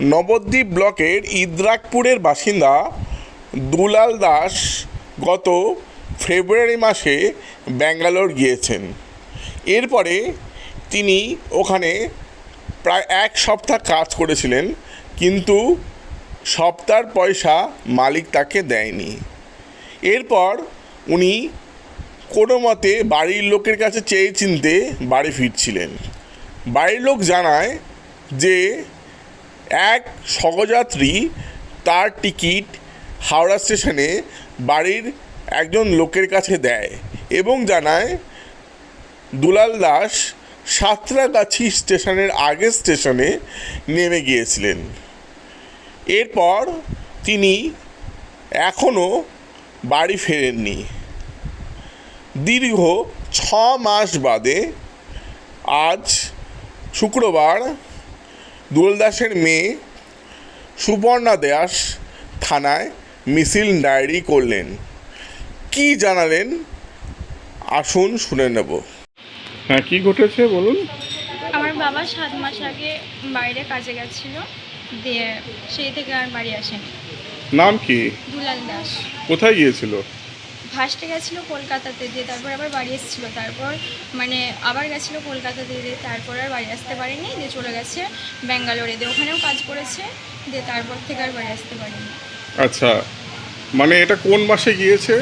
নবদ্বীপ ব্লকের ইদ্রাকপুরের বাসিন্দা দুলাল দাস গত ফেব্রুয়ারি মাসে ব্যাঙ্গালোর গিয়েছেন। এরপরে তিনি ওখানে প্রায় এক সপ্তাহ কাজ করেছিলেন, কিন্তু সপ্তাহের পয়সা মালিক তাকে দেয়নি। এরপর উনি কোনো মতে বাড়ির লোকের কাছে চেয়ে চিনতে বাড়ি ফিরছিলেন। বাড়ির লোক জানায় যে এক সহযাত্রী তার টিকিট হাওড়া স্টেশনে বাড়ির একজন লোকের কাছে দেয় এবং জানায়, দুলাল দাস সাঁতরাগাছি স্টেশনের আগের স্টেশনে নেমে গিয়েছিলেন। এরপর তিনি এখনও বাড়ি ফেরেননি। দীর্ঘ ছ মাস বাদে আজ শুক্রবার দুলাল দাসের মেয়ে সুবর্ণা দাস থানায় মিছিল ডায়েরি করলেন। কি জানালেন? আসুন শুনে নেব। হ্যাঁ কি ঘটেছে বলুন? আমার বাবা সাত মাস আগে বাইরে কাজে গেছিল দিয়ে সেই থেকে আর বাড়ি আসেনি। নাম কি? দুলাল দাস। কোথায় গিয়েছিল? ফার্স্টে গেছিল কলকাতাতে দিয়ে তারপর আবার বাড়ি এসেছিল। তারপর মানে আবার গেছিল কলকাতাতে দিয়ে তারপর আর বাড়ি আসতে পারেনি দিয়ে চলে গেছে ব্যাঙ্গালোরে। দিয়ে ওখানেও কাজ করেছে দিয়ে তারপর থেকে আর বাড়ি আসতে পারেনি। আচ্ছা মানে এটা কোন মাসে গিয়েছে?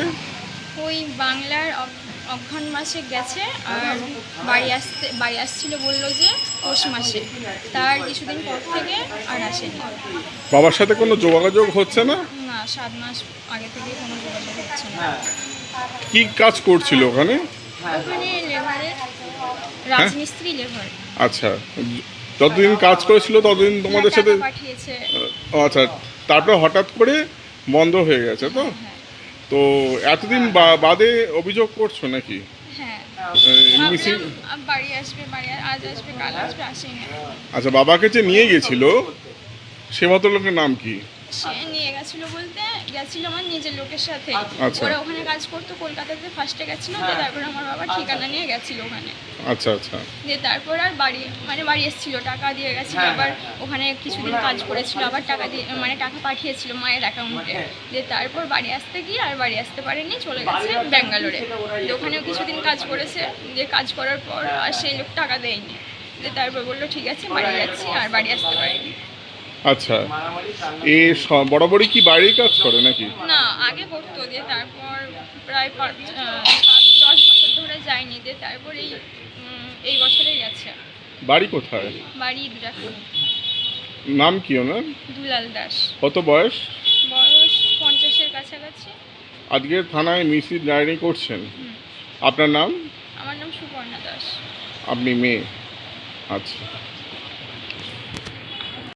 ওই বাংলার অঘ্রাণ মাসে গেছে আর বাড়ি আসতে বাড়ি আসছিল বলল যে পৌষ মাসে। তার কিছুদিন পর থেকে আর আসেনি। বাবার সাথে কোনো যোগাযোগ হচ্ছে না? সাত মাস আগে থেকে কোনো যোগাযোগ হচ্ছে না। কি কাজ করছিল ওখানে? ওখানে লেবারে রাজমিস্ত্রি লেবার। আচ্ছা যতদিন কাজ করেছিল ততদিন তোমাদের সাথে পাঠিয়েছে। ও, আচ্ছা তারপর হঠাৎ করে বন্ধ হয়ে গেছে তো? হ্যাঁ তো এতদিন বা- বাদে অভিযোগ করছ নাকি? হ্যাঁ। আচ্ছা বাবাকে যে নিয়ে গেছিল সে ভদ্রলোকের নাম কি? সে নিয়ে গেছিল বলতে গেছিল আমার নিজের লোকের সাথে। আচ্ছা। ওরা ওখানে কাজ করতো কলকাতাতে ফার্স্টে গেছিল দিয়ে তারপর আমার বাবা ঠিকানা নিয়ে গেছিল ওখানে। আচ্ছা আচ্ছা। দিয়ে তারপর আর বাড়ি মানে বাড়ি এসেছিল টাকা দিয়ে গেছিল আবার ওখানে কিছুদিন কাজ করেছিল আবার টাকা দিয়ে মানে টাকা পাঠিয়েছিল মায়ের অ্যাকাউন্টে দিয়ে তারপর বাড়ি আসতে গিয়ে আর বাড়ি আসতে পারেনি চলে গেছে ব্যাঙ্গালোরে। দিয়ে ওখানেও কিছুদিন কাজ করেছে দিয়ে কাজ করার পর আর সেই লোক টাকা দেয়নি। দিয়ে তারপর বলল ঠিক আছে বাড়ি যাচ্ছি আর বাড়ি আসতে পারিনি। আচ্ছা। এ স- বরাবরই কি বাইরেই কাজ করে নাকি? না আগে করতো দিয়ে তারপর প্রায় পাঁচ আহ, সাত দশ বছর ধরে যায়নি দিয়ে তারপর এই উম, এই বছরে গেছে। বাড়ি কোথায়? বাড়ি ইদ্রাকুল নাম কি ওনার? দুলাল দাস। কত বয়স? বয়স পঞ্চাশের কাছাকাছি। আজকে থানায় মিসি ডায়েরি করছেন। আপনার নাম? আমার নাম সুপর্ণা দাস। আপনি মেয়ে? আচ্ছা।